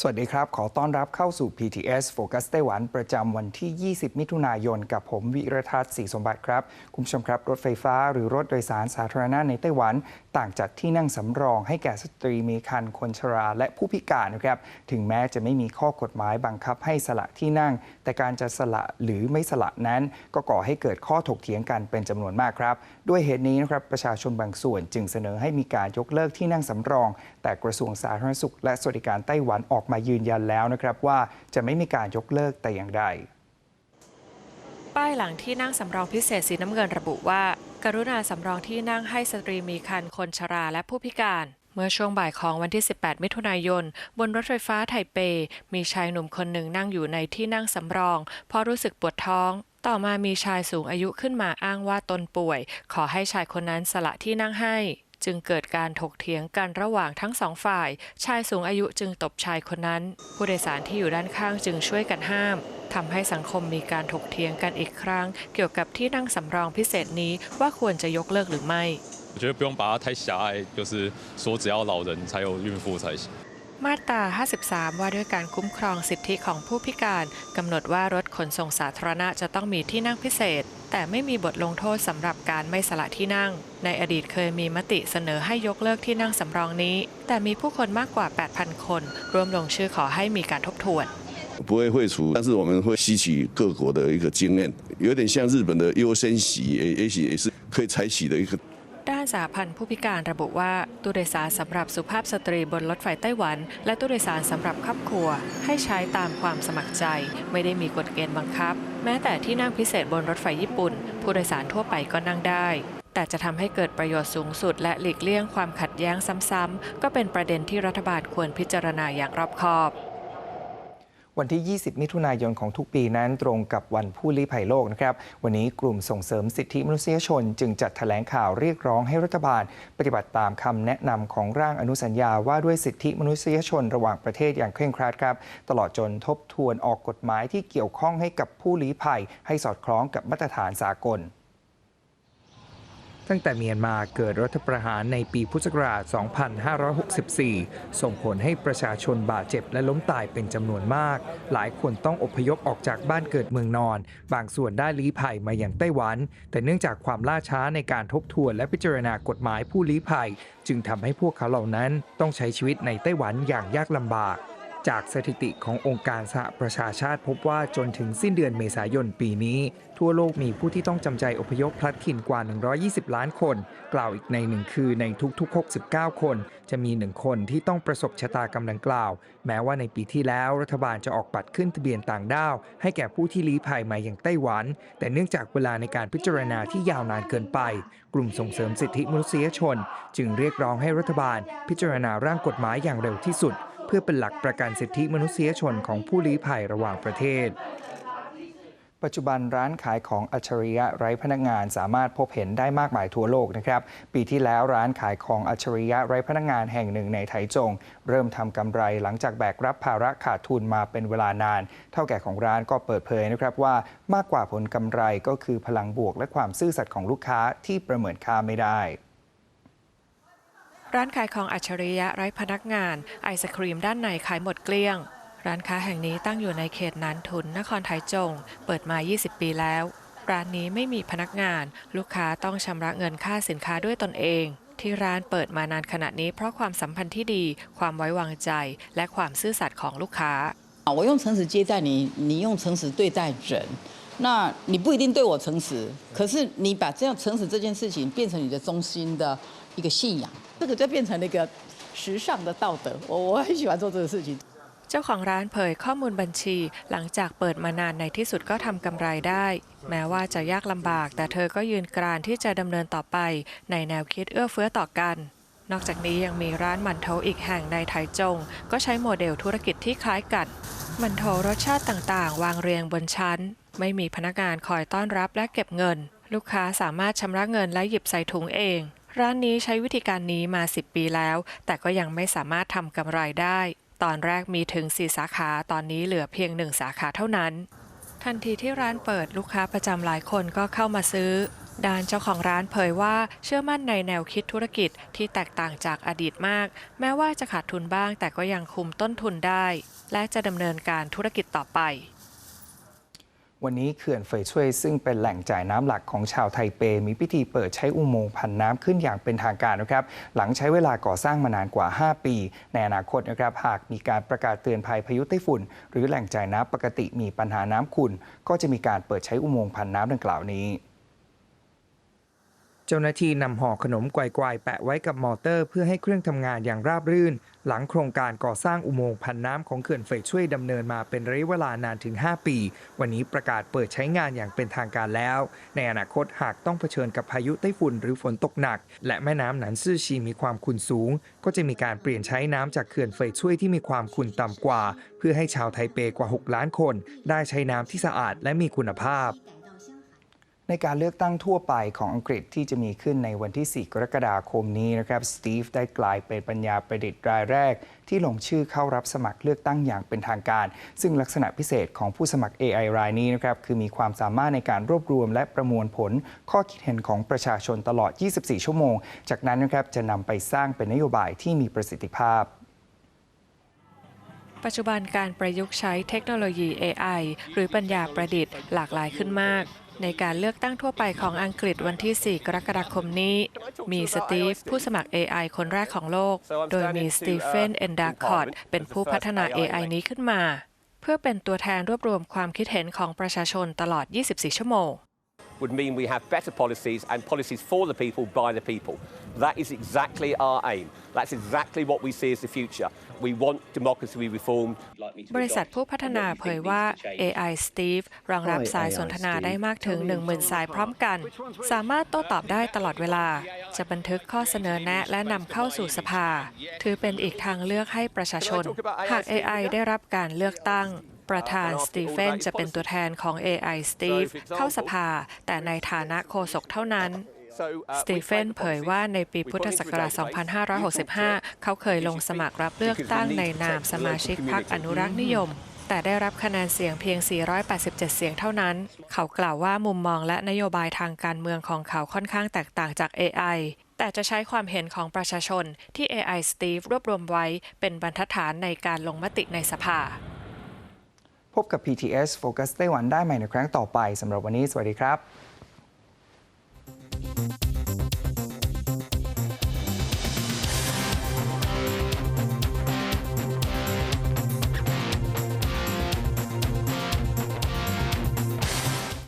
สวัสดีครับ ขอต้อนรับเข้าสู่ PTS โฟกัสไต้หวันประจำวันที่ 20 มิถุนายน กับผมวิรทัศน์ศรีสมบัติครับ คุณผู้ชมครับ รถไฟฟ้าหรือรถโดยสารสาธารณะในไต้หวัน ต่างจัดที่นั่งสำรองให้แก่สตรีมีครรภ์คนชราและผู้พิการนะครับถึงแม้จะไม่มีข้อกฎหมายบังคับให้สละที่นั่ง แต่การจะสละหรือไม่สละนั้น ก็ก่อให้เกิดข้อถกเถียงกันเป็นจำนวนมากครับ ด้วยเหตุนี้นะครับประชาชนบางส่วนจึงเสนอให้มีการยกเลิกที่นั่งสำรอง แต่กระทรวงสาธารณสุข และสวัสดิการไต้หวันออกมายืนยันแล้วนะครับว่าจะไม่มีการยกเลิกแต่อย่างใดป้ายหลังที่นั่งสำรองพิเศษสีน้ำเงินระบุว่า กรุณาสำรองที่นั่งให้สตรีมีคันคนชราและผู้พิการ เมื่อช่วงบ่ายของวันที่ 18 มิถุนายน บนรถไฟฟ้าไทเป มีชายหนุ่มคนหนึ่งนั่งอยู่ในที่นั่งสำรอง เพราะรู้สึกปวดท้อง ต่อมามีชายสูงอายุขึ้นมาอ้างว่าตนป่วย ขอให้ชายคนนั้นสละที่นั่งให้ จึงเกิดการถกเถียงกันระหว่างทั้งสองฝ่าย ชายสูงอายุจึงตบชายคนนั้น ผู้โดยสารที่อยู่ด้านข้างจึงช่วยกันห้ามทำให้สังคมมีการถกเถียงกันอีกครั้ง เกี่ยวกับที่นั่งสำรองพิเศษนี้ว่าควรจะยกเลิกหรือไม่ 我觉得不用把它太狭隘，就是说只要老人才有孕妇才行。 มาตรา 53 ว่าด้วยการคุ้มครองสิทธิของผู้พิการกำหนดว่ารถขนส่งสาธารณะจะต้องมีที่นั่งพิเศษ แต่ไม่มีบทลงโทษสำหรับการไม่สละที่นั่ง ในอดีตเคยมีมติเสนอให้ยกเลิกที่นั่งสำรองนี้ แต่มีผู้คนมากกว่า 8,000 คน ร่วมลงชื่อขอให้มีการทบทวน 不会废除，但是我们会吸取各国的一个经验，有点像日本的优先席，也也许也是可以采取的一个 ด้านสาพันธ์ผู้พิการระบุว่าตู้โดยสารสำหรับสุภาพสตรีบนรถไฟไต้หวัน และตู้โดยสารสำหรับครอบครัว ให้ใช้ตามความสมัครใจ ไม่ได้มีกฎเกณฑ์บังคับ แม้แต่ที่นั่งพิเศษบนรถไฟญี่ปุ่น ผู้โดยสารทั่วไปก็นั่งได้ แต่จะทำให้เกิดประโยชน์สูงสุด และหลีกเลี่ยงความขัดแย้งซ้ำๆก็เป็นประเด็นที่รัฐบาลควรพิจารณาอย่างรอบคอบ วันที่ 20 มิถุนายนของทุกปีนั้นตรงกับวันผู้ลี้ภัยโลกนะครับ วันนี้กลุ่มส่งเสริมสิทธิมนุษยชน จึงจัดแถลงข่าวเรียกร้องให้รัฐบาล ปฏิบัติตามคำแนะนำของร่างอนุสัญญาว่าด้วยสิทธิมนุษยชนระหว่างประเทศอย่างเคร่งครัดครับ ตลอดจนทบทวนออกกฎหมายที่เกี่ยวข้องให้กับผู้ลี้ภัย ให้สอดคล้องกับมาตรฐานสากล ตั้งแต่เมียนมาเกิดรัฐประหารในปีพุทธศักราช 2564 ส่งผลให้ประชาชนบาดเจ็บและล้มตายเป็นจำนวนมาก หลายคนต้องอพยพออกจากบ้านเกิดเมืองนอน บางส่วนได้ลี้ภัยมาอย่างไต้หวัน แต่เนื่องจากความล่าช้าในการทบทวนและพิจารณากฎหมายผู้ลี้ภัย จึงทำให้พวกเขาเหล่านั้นต้องใช้ชีวิตในไต้หวันอย่างยากลำบาก จากสถิติขององค์การสหประชาชาติพบว่าจนถึงสิ้นเดือนเมษายนปีนี้ ทั่วโลกมีผู้ที่ต้องจำใจอพยพพลัดถิ่นกว่า 120 ล้านคน กล่าวอีกในหนึ่งคือในทุกๆ 69 คน จะมีหนึ่งคนที่ต้องประสบชะตากรรมดังกล่าว แม้ว่าในปีที่แล้วรัฐบาลจะออกบัตรขึ้นทะเบียนต่างด้าว ให้แก่ผู้ที่ลี้ภัยมาอย่างไต้หวัน แต่เนื่องจากเวลาในการพิจารณาที่ยาวนานเกินไป กลุ่มส่งเสริมสิทธิมนุษยชน จึงเรียกร้องให้รัฐบาล พิจารณาร่างกฎหมายอย่างเร็วที่สุด เพื่อเป็นหลักประกันสิทธิมนุษยชนของผู้ลี้ภัยระหว่างประเทศ ปัจจุบันร้านขายของอัจฉริยะไร้พนักงานสามารถพบเห็นได้มากมายทั่วโลกนะครับ ปีที่แล้วร้านขายของอัจฉริยะไร้พนักงานแห่งหนึ่งในไถจง เริ่มทำกำไรหลังจากแบกรับภาระขาดทุนมาเป็นเวลานาน เท่าแก่ของร้านก็เปิดเผยนะครับว่ามากกว่าผลกำไรก็คือพลังบวกและความซื่อสัตย์ของลูกค้าที่ประเมินค่าไม่ได้ ร้านขายของอัจฉริยะไร้พนักงาน ไอศครีมด้านในขายหมดเกลี้ยง ร้านค้าแห่งนี้ตั้งอยู่ในเขตนานทุนนครไทยจง เปิดมา 20 ปีแล้ว ร้านนี้ไม่มีพนักงาน ลูกค้าต้องชำระเงินค่าสินค้าด้วยตนเอง ที่ร้านเปิดมานานขนาดนี้เพราะความสัมพันธ์ที่ดี ความไว้วางใจ และความซื่อสัตย์ของลูกค้า 啊，我用诚实接待你，你用诚实对待人，那你不一定对我诚实，可是你把这样诚实这件事情变成你的中心的一个信仰， 这个就变成了一个时尚的道德。我我很喜欢做这个事情。 เจ้าของร้านเผยข้อมูลบัญชี หลังจากเปิดมานานในที่สุดก็ทำกำไรได้ แม้ว่าจะยากลำบาก แต่เธอก็ยืนกรานที่จะดำเนินต่อไป ในแนวคิดเอื้อเฟื้อต่อกัน นอกจากนี้ยังมีร้านหมันโถอีกแห่งในไถจง ก็ใช้โมเดลธุรกิจที่คล้ายกันหมันโถรสชาติต่างๆ วางเรียงบนชั้น ไม่มีพนักงานคอยต้อนรับและเก็บเงิน ลูกค้าสามารถชำระเงินและหยิบใส่ถุงเอง ร้านนี้ใช้วิธีการนี้มา 10 ปีแล้ว แต่ก็ยังไม่สามารถทำกำไรได้ ตอนแรกมีถึง 4 สาขา ตอนนี้เหลือเพียง 1 สาขาเท่านั้น ทันทีที่ร้านเปิดลูกค้าประจำหลายคนก็เข้ามาซื้อด้านเจ้าของร้านเผยว่าเชื่อมั่นในแนวคิดธุรกิจที่แตกต่างจากอดีตมาก แม้ว่าจะขาดทุนบ้างแต่ก็ยังคุมต้นทุนได้ และจะดำเนินการธุรกิจต่อไป วันนี้เขื่อนเฟยช่วยซึ่งเป็นแหล่งจ่ายน้ำหลักของชาวไทเป มีพิธีเปิดใช้อุโมงค์ผันน้ำขึ้นอย่างเป็นทางการนะครับ หลังใช้เวลาก่อสร้างมานานกว่า 5 ปี ในอนาคตนะครับ หากมีการประกาศเตือนภัยพายุไต้ฝุ่น หรือแหล่งจ่ายน้ำปกติมีปัญหาน้ำขุ่นก็จะมีการเปิดใช้อุโมงค์ผันน้ำดังกล่าวนี้ เจ้าหน้าที่นำห่อขนมไกวๆแปะไว้กับมอเตอร์ เพื่อให้เครื่องทำงานอย่างราบรื่น หลังโครงการก่อสร้างอุโมงค์พันน้ำของเขื่อนเฟยช่วยดำเนินมาเป็นระยะเวลานานถึง 5 ปี วันนี้ประกาศเปิดใช้งานอย่างเป็นทางการแล้ว ในอนาคตหากต้องเผชิญกับพายุไต้ฝุ่นหรือฝนตกหนัก และแม่น้ำหนันซื่อชีมีความขุ่นสูง ก็จะมีการเปลี่ยนใช้น้ำจากเขื่อนเฟยช่วยที่มีความขุ่นต่ำกว่า เพื่อให้ชาวไทเปกว่า 6 ล้านคน ได้ใช้น้ำที่สะอาดและมีคุณภาพ ในการเลือกตั้งทั่วไปของอังกฤษที่จะมีขึ้นในวันที่ 4 กรกฎาคมนี้นะครับสตีฟได้กลายเป็นปัญญาประดิษฐ์รายแรก ที่ลงชื่อเข้ารับสมัครเลือกตั้งอย่างเป็นทางการ ซึ่งลักษณะพิเศษของผู้สมัคร AI รายนี้นะครับคือมีความสามารถในการรวบรวมและประมวลผล ข้อคิดเห็นของประชาชนตลอด 24 ชั่วโมง จากนั้นนะครับจะนำไปสร้างเป็นนโยบายที่มีประสิทธิภาพ ปัจจุบันการประยุกต์ใช้เทคโนโลยี AI หรือปัญญาประดิษฐ์หลากหลายขึ้นมาก ในการเลือกตั้งทั่วไปของอังกฤษวันที่ 4 กรกฎาคมนี้ มีสตีฟผู้สมัคร AI คนแรกของโลก โดยมีสตีเฟนเอนดาคอร์ดเป็นผู้พัฒนา AI นี้ขึ้นมา เพื่อเป็นตัวแทนรวบรวมความคิดเห็นของประชาชนตลอด 24 ชั่วโมง would mean we have better policies and policies for the people by the people. That is exactly our aim. That's exactly what we see as the future. We want democracy to be reformed. บริษัทผู้พัฒนาเผยว่า AI Steve รองรับสายสนทนาได้มากถึง 10,000 สายพร้อมกัน สามารถโต้ตอบได้ตลอดเวลา จะบันทึกข้อเสนอแนะและนำเข้าสู่สภา ถือเป็นอีกทางเลือกให้ประชาชน หาก AI ได้รับการเลือกตั้ง ประธานสตีเฟนจะเป็นตัวแทนของ AI Steve เข้าสภา แต่ในฐานะโฆษกเท่านั้นสตีเฟนเผยว่าในปีพุทธศักราช 2565 เขาเคยลงสมัครรับเลือกตั้งในนามสมาชิกพรรคอนุรักษ์นิยม แต่ได้รับคะแนนเสียงเพียง 487 เสียงเท่านั้น เขากล่าวว่ามุมมองและนโยบายทางการเมืองของเขาค่อนข้างแตกต่างจาก AI แต่จะใช้ความเห็นของประชาชนที่ AI Steve รวบรวมไว้เป็นบรรทัดฐานในการลงมติในสภา พบกับ PTS Focus ไต้หวันได้ใหม่ในครั้งต่อไปสำหรับวันนี้ สวัสดีครับ